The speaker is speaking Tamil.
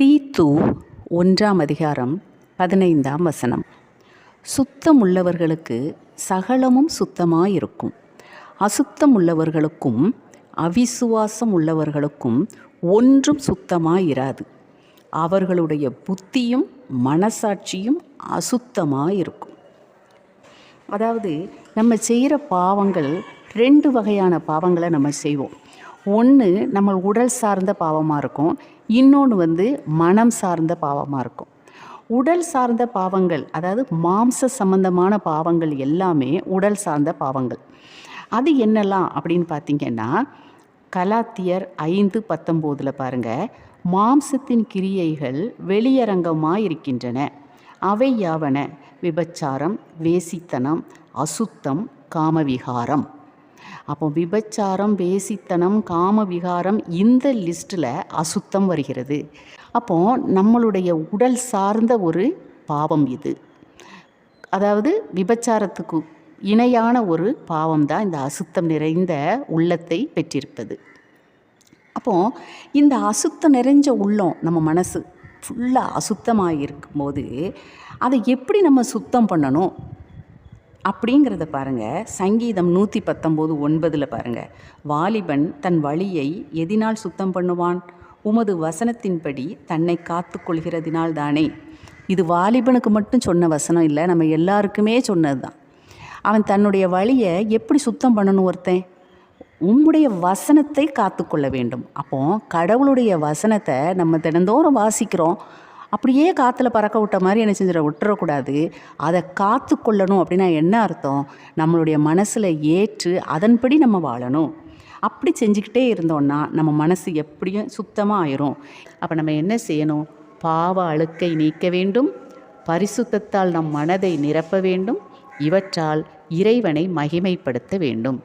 தீத்து ஒன்றாம் அதிகாரம் பதினைந்தாம் வசனம். சுத்தம் உள்ளவர்களுக்கு சகலமும் சுத்தமாயிருக்கும். அசுத்தம் உள்ளவர்களுக்கும் அவிசுவாசம் உள்ளவர்களுக்கும் ஒன்றும் சுத்தமாயிராது. அவர்களுடைய புத்தியும் மனசாட்சியும் அசுத்தமாயிருக்கும். அதாவது நம்ம செய்கிற பாவங்கள் ரெண்டு வகையான பாவங்களை நம்ம செய்வோம். ஒன்று நம்ம உடல் சார்ந்த பாவமாக இருக்கும். இன்னொன்று வந்து மனம் சார்ந்த பாவமாக இருக்கும். உடல் சார்ந்த பாவங்கள் அதாவது மாம்ச சம்பந்தமான பாவங்கள் எல்லாமே உடல் சார்ந்த பாவங்கள். அது என்னெல்லாம் அப்படின்னு பார்த்தீங்கன்னா கலாத்தியர் ஐந்து பத்தொம்போதில் பாருங்கள் மாம்சத்தின் கிரியைகள் வெளியரங்கமாக இருக்கின்றன. அவை யாவன? விபச்சாரம் வேசித்தனம் அசுத்தம் காமவிகாரம். அப்போ விபச்சாரம் வேசித்தனம் காமவிகாரம் இந்த லிஸ்ட்டில் அசுத்தம் வருகிறது. அப்போ நம்மளுடைய உடல் சார்ந்த ஒரு பாவம் இது. அதாவது விபச்சாரத்துக்கு இணையான ஒரு பாவம் தான் இந்த அசுத்தம் நிறைந்த உள்ளத்தை பெற்றிருப்பது. அப்போ இந்த அசுத்தம் நிறைஞ்ச உள்ளம் நம்ம மனசு ஃபுல்லாக அசுத்தமாக இருக்கும்போது அதை எப்படி நம்ம சுத்தம் பண்ணணும்? அப்படிங்கிறத பாருங்கள் சங்கீதம் நூற்றி பத்தொம்போது ஒன்பதில் பாருங்கள் வாலிபன் தன் வழியை எதினால் சுத்தம் பண்ணுவான்? உமது வசனத்தின்படி தன்னை காத்து கொள்கிறதினால் தானே? இது வாலிபனுக்கு மட்டும் சொன்ன வசனம் இல்லை நம்ம எல்லாருக்குமே சொன்னது தான் அவன் தன்னுடைய வழியை எப்படி சுத்தம் பண்ணணும் ஒருத்தன்? உம்முடைய வசனத்தை காத்துக்கொள்ள வேண்டும். அப்போ கடவுளுடைய வசனத்தை நம்ம தினந்தோறும் வாசிக்கிறோம். அப்படியே காற்றுல பறக்க விட்ட மாதிரி என்ன செஞ்சிட விட்டுறக்கூடாது. அதை காத்து கொள்ளணும் அப்படின்னா என்ன அர்த்தம்? நம்மளுடைய மனசில் ஏற்று அதன்படி நம்ம வாழணும். அப்படி செஞ்சுக்கிட்டே இருந்தோம்னா நம்ம மனசு எப்படியும் சுத்தமாக ஆயிரும். அப்போ நம்ம என்ன செய்யணும்? பாவ அழுக்கை நீக்க வேண்டும். பரிசுத்தத்தால் நம் மனதை நிரப்ப வேண்டும். இவற்றால் இறைவனை மகிமைப்படுத்த வேண்டும்.